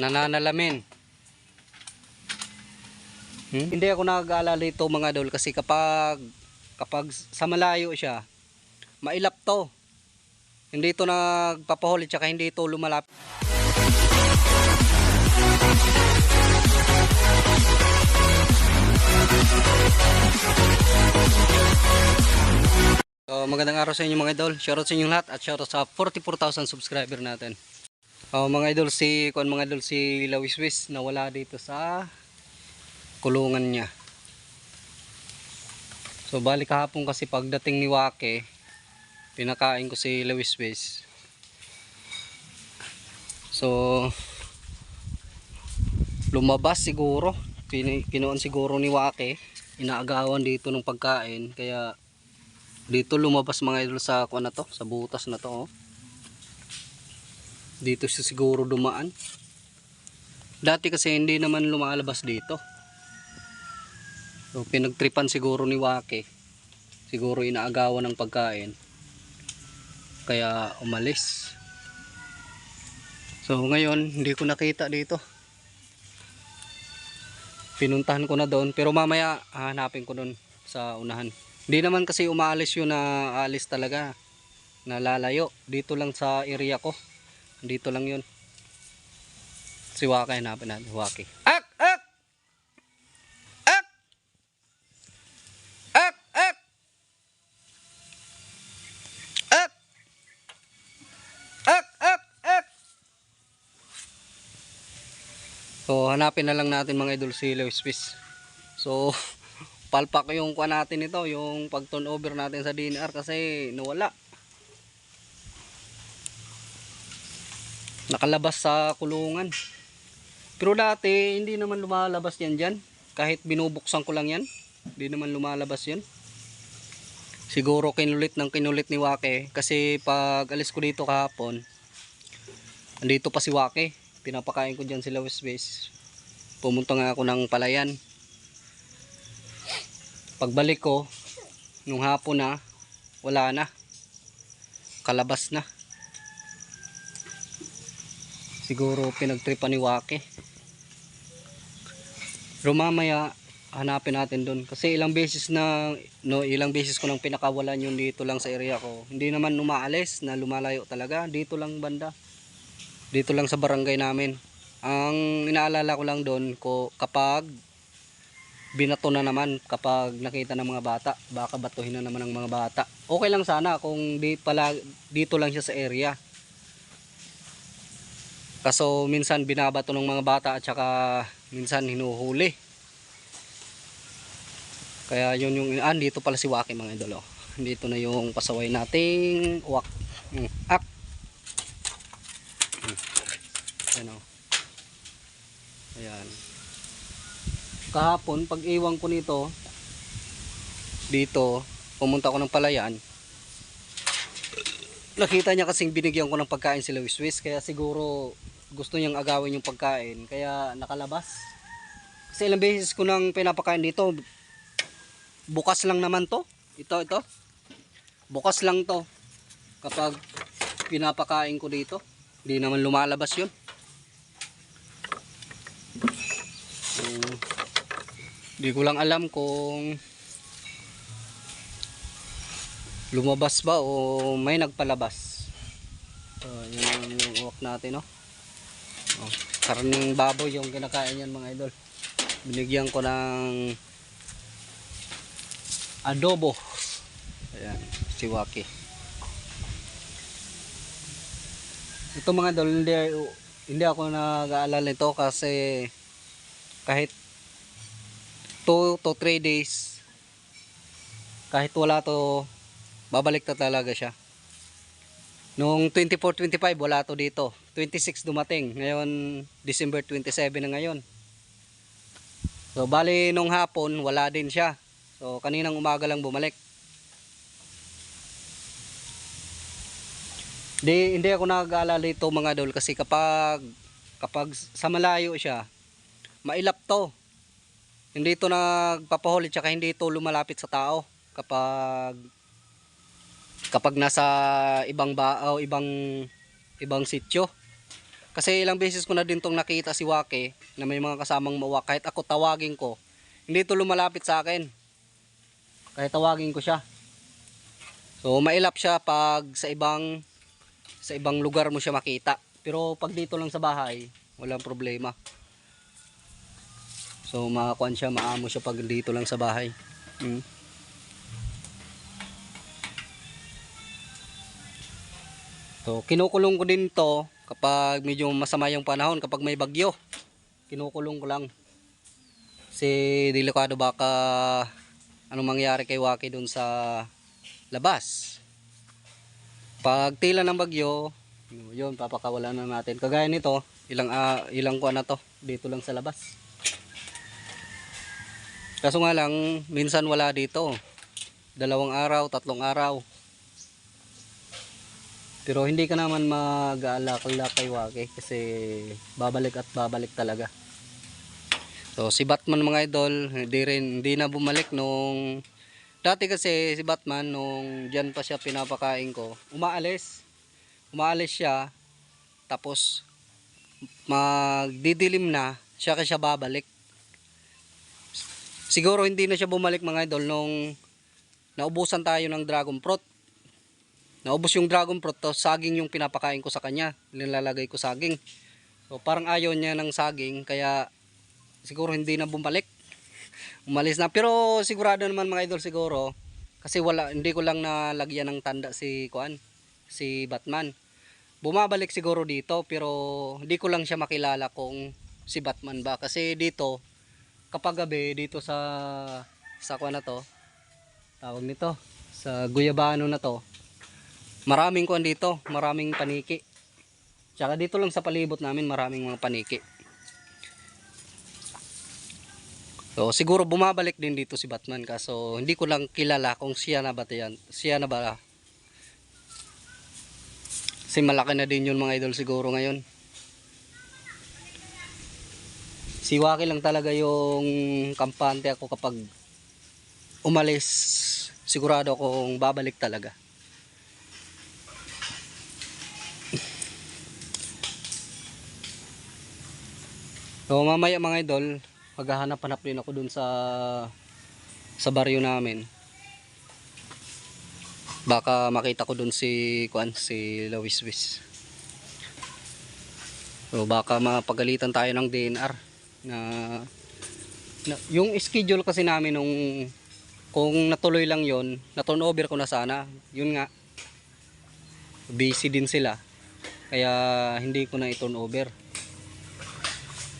nananalamin. Hmm? Hindi ako nag-aalala ito mga idol kasi kapag kapag sa malayo siya, mailap to. Hindi ito nagpapahuli tsaka hindi ito lumalapit. So, magandang araw sa inyo mga idol. Shoutout sa inyong lahat at shoutout sa 44,000 subscriber natin. Oh, mga idol si kuan mga idol si Lawiswis na wala dito sa kulungan niya. So balik kahapon kasi pagdating ni Wake, pinakain ko si Lawiswis. So lumabas siguro, Pin kinuon siguro ni Wake, inaagawan dito ng pagkain kaya dito lumabas mga idol sa kuan na to, sa butas na to oh. Dito siya siguro dumaan. Dati kasi hindi naman lumalabas dito. So pinagtripan siguro ni Wake. Siguro inaagawan ng pagkain. Kaya umalis. So ngayon hindi ko nakita dito. Pinuntahan ko na doon pero mamaya hanapin ko doon sa unahan. Hindi naman kasi umaalis yun na alis talaga. Nalalayo. Dito lang sa area ko. Dito lang yun. Si Waki hanapin natin. Waki. Ak! Ak! Ak! Ak! Ak! Ak! Ak! Ak! Ak! So hanapin na lang natin mga idol si Lewis Swiss. So palpak yung kuha natin ito, yung pag turnover natin sa DNR kasi nawala. Nakalabas sa kulungan. Pero dati hindi naman lumalabas yan dyan. Kahit binubuksan ko lang yan, hindi naman lumalabas yan. Siguro kinulit ng kinulit ni Wake kasi pag alis ko dito kahapon, andito pa si Wake. Pinapakain ko dyan sila West Base. Pumunta nga ako ng palayan pagbalik ko nung hapon na wala na kalabas na siguro pinagtripan ni Wake pero mamaya hanapin natin doon kasi ilang beses na no ilang beses ko nang pinakawalan yun dito lang sa area ko. Hindi naman umaalis na lumalayo talaga. Dito lang banda. Dito lang sa barangay namin. Ang inaalala ko lang doon ko kapag binato na naman kapag nakita ng mga bata baka batuhin na naman ng mga bata. Okay lang sana kung di pala dito lang siya sa area kaso minsan binabato ng mga bata at saka minsan hinuhuli. Kaya yun yung ah, dito pala si Waki mga idolo. Dito na yung pasaway nating wak mm, ak. Mm. Ayan o. ayan. Kahapon pag iwan ko nito dito pumunta ako ng palayan. Nakita niya kasing binigyan ko ng pagkain si Lewis Swiss kaya siguro gusto niyang agawin yung pagkain kaya nakalabas kasi ilang beses ko nang pinapakain dito bukas lang naman to ito ito bukas lang to kapag pinapakain ko dito hindi naman lumalabas yun Hmm. Hindi ko lang alam kung lumabas ba o may nagpalabas. So, yun yung uwak natin, no? Oh, karning baboy yung kinakain yan mga idol. Binigyan ko ng adobo. Ayan, si Waki. Ito mga idol, hindi, hindi ako nag-aalala nito kasi kahit 2 to 3 days kahit wala to babalik na talaga siya nung 24-25 wala to dito 26 dumating. Ngayon December 27 na ngayon. So bali nung hapon wala din siya. So kaninang umaga lang bumalik. Di, hindi ako nag-aalala ito mga dol kasi kapag kapag sa malayo siya mailap to. Hindi ito nagpapahuli tsaka hindi ito lumalapit sa tao. Kapag kapag nasa ibang bao ibang ibang sityo Kasi ilang beses ko na din tong nakita si Wake na may mga kasamang mawak. Kahit ako tawagin ko, hindi to lumalapit sa akin. Kahit tawagin ko siya. So mailap siya pag sa ibang sa ibang lugar mo siya makita. Pero pag dito lang sa bahay, walang problema. So makakuan siya, maamo siya pag dito lang sa bahay. Mm. So kinukulong ko din to kapag medyo masama yung panahon, kapag may bagyo. Kinukulong ko lang. Kasi delikado baka anong mangyari kay Waki dun sa labas. Pag tila ng bagyo, yun papakawalan na natin. Kagaya nito, ilang ah, ilang kuan na to dito lang sa labas. Kaso nga lang, minsan wala dito. Dalawang araw, tatlong araw. Pero hindi ka naman mag-aalakala kay Waki kasi babalik at babalik talaga. So si Batman mga idol, hindi rin hindi na bumalik nung dati kasi si Batman nung diyan pa siya pinapakain ko, umaalis. Umaalis siya tapos magdidilim na, siya kasi siya babalik. Siguro hindi na siya bumalik mga idol nung naubusan tayo ng dragon fruit. Naubos yung dragon fruit, tapos saging yung pinapakain ko sa kanya. Nilalagay ko saging. So parang ayaw niya ng saging, kaya siguro hindi na bumalik. Umalis na. Pero sigurado naman mga idol siguro, kasi wala, hindi ko lang nalagyan ng tanda si Kuan, si Batman. Bumabalik siguro dito, pero hindi ko lang siya makilala kung si Batman ba. Kasi dito, kapag gabi, dito sa, sa Kuan na to, tawag nito, sa Guyabano na to, maraming kuan dito, maraming paniki. Tsaka dito lang sa palibot namin maraming mga paniki. So siguro bumabalik din dito si Batman kaso hindi ko lang kilala kung siya na ba yan. Siya na ba? Kasi malaki na din yun mga idol siguro ngayon. Si Waki lang talaga yung kampante ako kapag umalis. Sigurado akong babalik talaga. So mamaya mga idol, maghahanap-hanap din ako dun sa sa baryo namin. Baka makita ko dun si Kuan, si Lawiswis. So baka mapagalitan tayo ng DNR na, na yung schedule kasi namin nung kung natuloy lang yon na turnover ko na sana yun nga busy din sila kaya hindi ko na i-turn over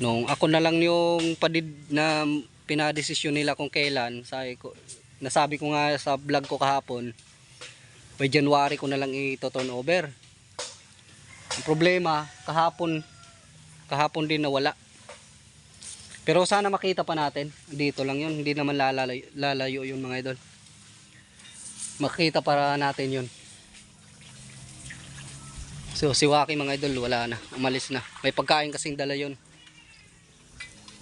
nung ako na lang yung padid na pinadesisyon nila kung kailan sabi ko nasabi ko nga sa vlog ko kahapon by January ko na lang i-turn over. Ang problema kahapon kahapon din nawala. Pero sana makita pa natin. Dito lang yun hindi naman lalayo, lalayo yun mga idol. Makita para natin yun. So si Waki mga idol wala na. Umalis na. May pagkain kasing dala yun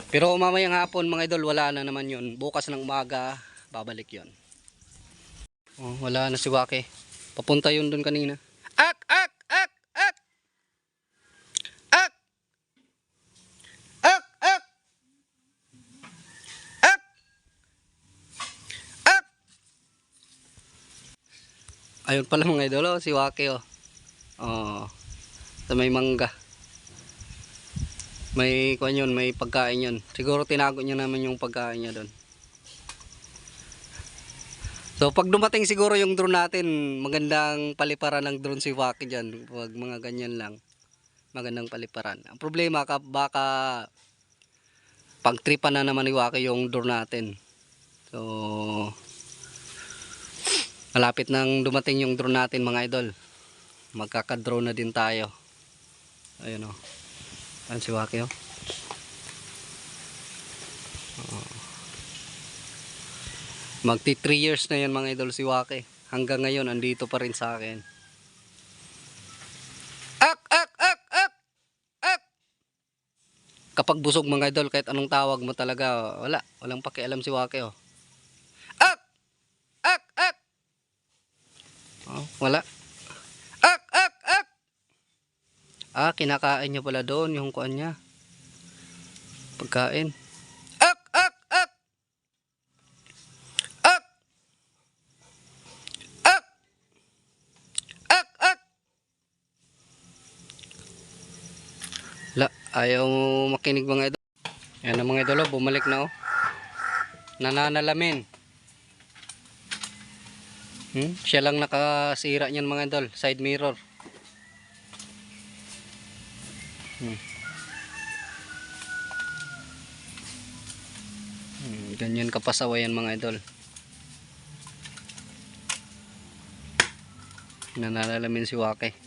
pero mamayang hapon mga idol, wala na naman yun. Bukas ng umaga, babalik yun. Oh, wala na si Wake. Papunta yun dun kanina. Ak, ak, ak, ak! Ak! Ak, ak! Ak! Ak! Ayun pala mga idol, oh, si Wake oh. Oh, sa may mangga may kuan yun, may pagkain yun. Siguro tinago niya naman yung pagkain niya doon. So pag dumating siguro yung drone natin, magandang paliparan ng drone si Waki dyan. Pag mga ganyan lang, magandang paliparan. Ang problema ka, baka pagtripan na naman ni Waki yung drone natin. So malapit nang dumating yung drone natin mga idol. Magkaka-drone na din tayo. Ayun o. Oh. Ayan si Waki oh. Oh. Magti 3 years na yan mga idol si Waki. Hanggang ngayon andito pa rin sa akin. Ak ak ak ak ak. Kapag busog mga idol kahit anong tawag mo talaga wala, walang pakialam si Waki oh. Ak ak ak. Oh, wala. Ak ak ak. Ah, kinakain niya pala doon yung kuan niya. Pagkain. Ak! Ak! Ak! Ak! Ak! Ak! Ak! La, ayaw makinig mga idol. Yan ang mga idol, oh, bumalik na oh. Nananalamin. Hmm? Siya lang nakasira niyan mga idol, side mirror. Hmm. Hmm, ganyan kapasaway yan mga idol. Nananalamin si Wake.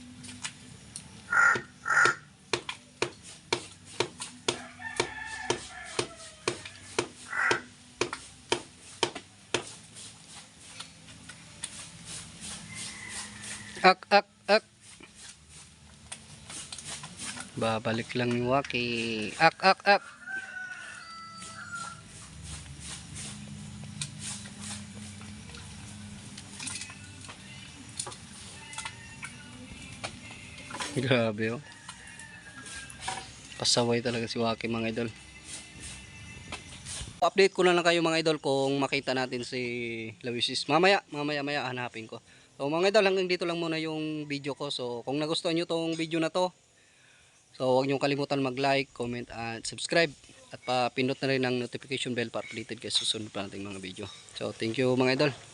Ak, ak, ak. Babalik lang ni Waki. Ak, ak, ak. Grabe oh. Pasaway talaga si Waki mga idol. Update ko na lang kayo mga idol kung makita natin si Lawisis. Mamaya, mamaya maya hanapin ko. So mga idol, hanggang dito lang muna yung video ko. So kung nagustuhan nyo tong video na to, so huwag nyo kalimutan mag-like, comment, at subscribe. At pa-pindot na rin ang notification bell para updated kayo susunod pa nating mga video. So thank you mga idol.